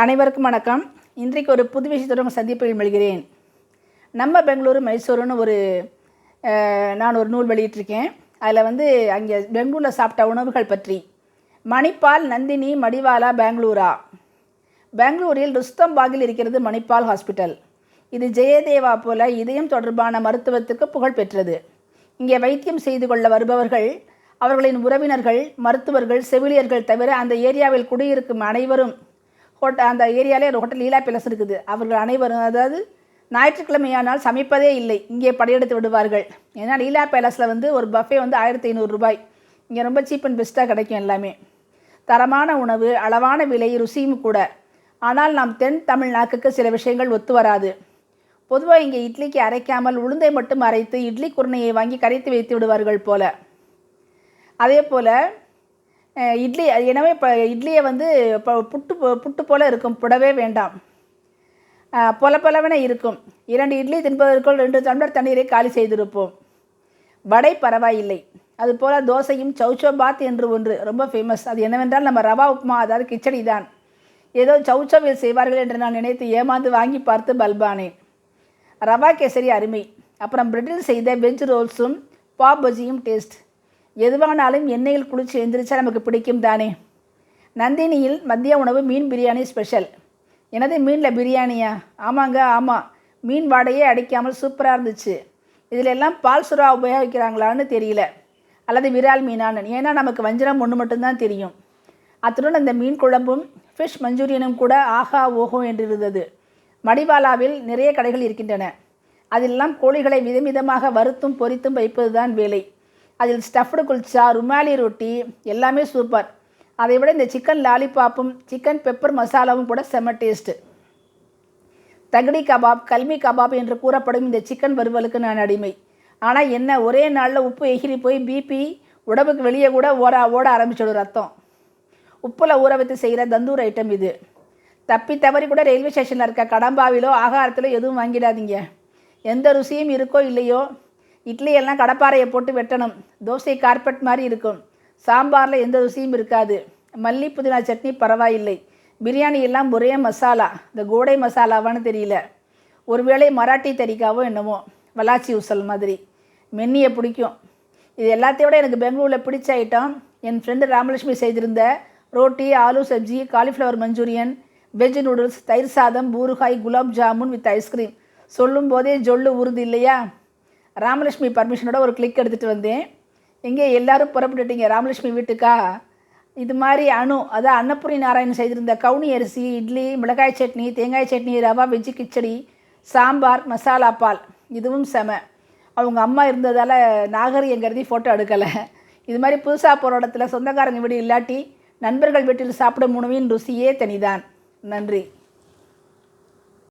அனைவருக்கும் வணக்கம். இன்றைக்கு ஒரு புது விஷயத்துடன் சந்திப்பில் மொழிகிறேன். நம்ம பெங்களூரு மைசூருன்னு ஒரு நான் ஒரு நூல் வெளியிட்டிருக்கேன். அதில் வந்து அங்கே பெங்களூரில் சாப்பிட்ட உணவுகள் பற்றி. மணிப்பால் நந்தினி மடிவாலா பெங்களூரா? பெங்களூரில் ருஸ்தம்பாகில் இருக்கிறது மணிப்பால் ஹாஸ்பிட்டல். இது ஜெயதேவா போல இதயம் தொடர்பான மருத்துவத்துக்கு புகழ் பெற்றது. இங்கே வைத்தியம் செய்து கொள்ள வருபவர்கள் அவர்களின் உறவினர்கள் மருத்துவர்கள் செவிலியர்கள் தவிர அந்த ஏரியாவில் குடியிருக்கும் அனைவரும் ஹோட்டல் அந்த ஏரியாவிலே ஒரு ஹோட்டல் லீலா பேலஸ் இருக்குது. அவர்கள் அனைவரும் அதாவது ஞாயிற்றுக்கிழமையானால் சமைப்பதே இல்லை. இங்கே படையெடுத்து விடுவார்கள். ஏன்னா லீலா பேலஸில் வந்து ஒரு பஃபே வந்து ஆயிரத்தி ஐநூறு ரூபாய். இங்கே ரொம்ப சீப் அண்ட் பெஸ்ட்டாக கிடைக்கும் எல்லாமே. தரமான உணவு அளவான விலை ருசியும் கூட. ஆனால் நாம் தென் தமிழ் நாக்குக்கு சில விஷயங்கள் ஒத்து வராது. பொதுவாக இங்கே இட்லிக்கு அரைக்காமல் உளுந்தை மட்டும் அரைத்து இட்லி குருணையை வாங்கி கரைத்து வைத்து விடுவார்கள் போல. அதே போல் இட்லி எனவே இப்போ இட்லியை வந்து இப்போ புட்டு போ- புட்டு போல் இருக்கும். புடவே வேண்டாம். பொல பொலவென இருக்கும். இரண்டு இட்லி தின்பதற்குள் ரெண்டு டம்ளர் தண்ணீரை காலி செய்திருப்போம். வடை பரவாயில்லை. அதுபோல் தோசையும் சௌச்சோ பாத் என்று ஒன்று ரொம்ப ஃபேமஸ் அது என்னவென்றால் நம்ம ரவா உப்புமா அதாவது கிச்சடி தான். ஏதோ சௌச்சோவில் செய்வார்கள் என்று நான் நினைத்து ஏமாந்து வாங்கி பார்த்து பல்பானேன் ரவா கேசரி அருமை. அப்புறம் பிரெட்டில் செய்த வெஜ் ரோல்ஸும் பாப் பஜ்ஜியும் டேஸ்ட் எதுவானாலும் எண்ணெயில் குளிச்சு எந்திரிச்சா நமக்கு பிடிக்கும் தானே? நந்தினியில் மதிய உணவு மீன் பிரியாணி ஸ்பெஷல் எனது மீனில் பிரியாணியா? ஆமாங்க ஆமாம் மீன் வாடையே அடிக்காமல் சூப்பராக இருந்துச்சு. இதில் எல்லாம் பால் சுறா உபயோகிக்கிறாங்களான்னு தெரியல. அல்லது விரால் மீனான்னு. ஏன்னா நமக்கு வஞ்சரம் ஒன்று மட்டும்தான் தெரியும். அத்துடன் அந்த மீன் குழம்பும் ஃபிஷ் மஞ்சூரியனும் கூட ஆஹா ஓஹோ என்று இருந்தது. மடிவாலாவில் நிறைய கடைகள் இருக்கின்றன. அதெல்லாம் கோழிகளை விதவிதமாக வறுத்தும் பொரித்தும் வைப்பதுதான் வேலை. அதில் ஸ்டஃப்டு குல்ச்சா ருமாலி ரொட்டி எல்லாமே சூப்பர் அதை விட இந்த சிக்கன் லாலிபாப்பும் சிக்கன் பெப்பர் மசாலாவும் கூட செம்ம taste tangdi kebab Kalmi kebab என்று கூறப்படும் இந்த சிக்கன் வறுவலுக்கு நான் அடிமை. ஆனால் என்ன ஒரே நாளில் உப்பு எகிரி போய் பிபி உடம்புக்கு வெளியே கூட ஓட ஓட ஆரம்பிச்சிடும் ரத்தம். உப்பில் ஊற வைத்து செய்கிற தந்தூர் ஐட்டம் இது. தப்பி தவறி கூட ரயில்வே ஸ்டேஷனில் இருக்க கடம்பாவிலோ ஆகாரத்திலோ எதுவும் வாங்கிடாதீங்க. எந்த ருசியும் இருக்கோ இல்லையோ இட்லி எல்லாம் கடப்பாறையை போட்டு வெட்டணும். தோசை கார்பெட் மாதிரி இருக்கும். சாம்பாரில் எந்த ருசியும் இருக்காது. மல்லி புதினா சட்னி பரவாயில்லை. பிரியாணி எல்லாம் ஒரே மசாலா. இந்த கோடை மசாலாவான்னு தெரியல. ஒருவேளை மராட்டி தறிக்காவோ என்னமோ வலாச்சி உசல் மாதிரி. மென்னியை பிடிக்கும். இது எல்லாத்தையும் விட எனக்கு பெங்களூரில் பிடிச்ச ஐட்டம் என் ஃப்ரெண்டு ராமலட்சுமி செய்திருந்த roti aloo sabzi cauliflower Manchurian veg noodles தயிர் சாதம் ஊறுகாய் குலாப் ஜாமுன் வித் ஐஸ்கிரீம் சொல்லும் போதே ஜொல்லு உறுதி இல்லையா? ராமலட்சுமி பர்மிஷனோட ஒரு கிளிக் எடுத்துகிட்டு வந்தேன். எங்கே எல்லாரும் புறப்பட்டுட்டீங்க ராமலட்சுமி வீட்டுக்கா? இது மாதிரி அணு அதான் அன்னபுரி நாராயணன் செய்திருந்த கவுனி அரிசி இட்லி மிளகாய் சட்னி தேங்காய் சட்னி ரவா வெஜ்ஜு கிச்சடி சாம்பார் மசாலா பால். இதுவும் செம. அவங்க அம்மா இருந்ததால் நாகரிகங்கிறதையும் ஃபோட்டோ எடுக்கலை. இது மாதிரி புதுசாக போகிற இடத்துல சொந்தக்காரங்க வீடு இல்லாட்டி நண்பர்கள் வீட்டில் சாப்பிடும் உணவின் ருசியே தனிதான். நன்றி.